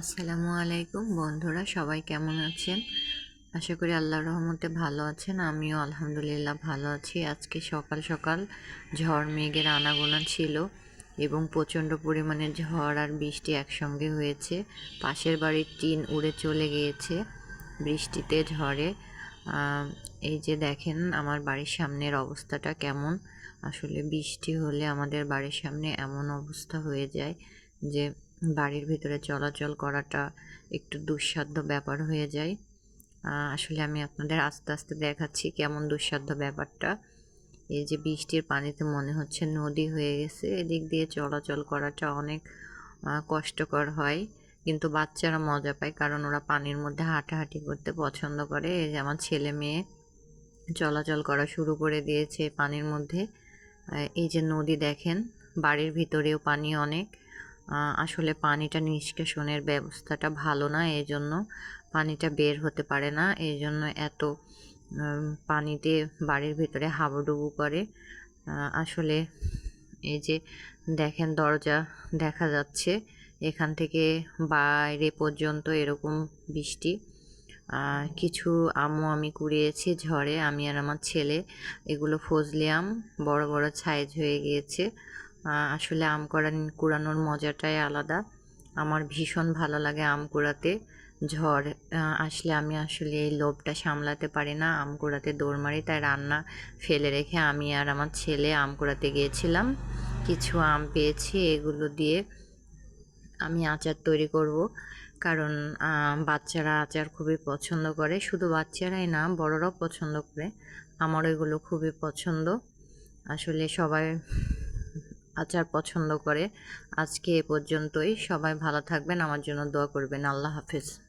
আসসালামু আলাইকুম বন্ধুরা, সবাই কেমন আছেন? আশা করি আল্লাহর রহমতে ভালো আছেন, আমিও আলহামদুলিল্লাহ ভালো আছি। আজকে সকাল সকাল ঝড় মেঘের আনাগোনা ছিল এবং প্রচণ্ড পরিমাণে ঝড় আর বৃষ্টি একসঙ্গে হয়েছে। পাশের বাড়ির টিন উড়ে চলে গিয়েছে বৃষ্টিতে ঝড়ে। এই যে দেখেন আমার বাড়ির সামনের অবস্থাটা কেমন। আসলে বৃষ্টি হলে আমাদের বাড়ির সামনে এমন অবস্থা হয়ে যায় যে বাড়ির ভিতরে চলাচল করাটা একটু দুঃসাধ্য ব্যাপার হয়ে যায়। আসলে আমি আপনাদের আস্তে আস্তে দেখাচ্ছি কেমন দুঃসাধ্য ব্যাপারটা। এই যে বৃষ্টির পানিতে মনে হচ্ছে নদী হয়ে গেছে, এদিক দিয়ে চলাচল করাটা অনেক কষ্টকর হয়। কিন্তু বাচ্চারা মজা পায় কারণ ওরা পানির মধ্যে হাঁটাহাঁটি করতে পছন্দ করে। এই যে আমার ছেলে মেয়ে চলাচল করা শুরু করে দিয়েছে পানির মধ্যে। এই যে নদী দেখেন, বাড়ির ভিতরেও পানি অনেক। আসলে পানিটা নিষ্কাশনের ব্যবস্থাটা ভালো না এই জন্য পানিটা বের হতে পারে না। এই জন্য এত পানিতে বাড়ির ভিতরে হাবুডুবু করে। আসলে এই যে দেখেন দরজা দেখা যাচ্ছে, এখান থেকে বাইরে পর্যন্ত এরকম বৃষ্টি। কিছু আমও আমি কুড়িয়েছি ঝড়ে, আমি আর আমার ছেলে, এগুলো ফজলি আম, বড় বড় ছাইজ হয়ে গিয়েছে। আসলে আম করা, কুড়ানোর মজাটাই আলাদা। আমার ভীষণ ভালো লাগে আম কুড়াতে। ঝড় আসলে আমি আসলে এই লোভটা সামলাতে পারি না আম কুড়াতে দৌড় মারি তাই রান্না ফেলে রেখে আমি আর আমার ছেলে আম কুড়াতে গিয়েছিলাম। কিছু আম পেয়েছি, এগুলো দিয়ে আমি আচার তৈরি করব। কারণ বাচ্চারা আচার খুবই পছন্দ করে। শুধু বাচ্চারাই না, বড়রাও পছন্দ করে। আমার এগুলো খুবই পছন্দ। আসলে সবাই আচার পছন্দ করে। আজকে এ পর্যন্তই। সবাই ভালো থাকবেন। আমার জন্য দোয়া করবেন। আল্লাহ হাফেজ।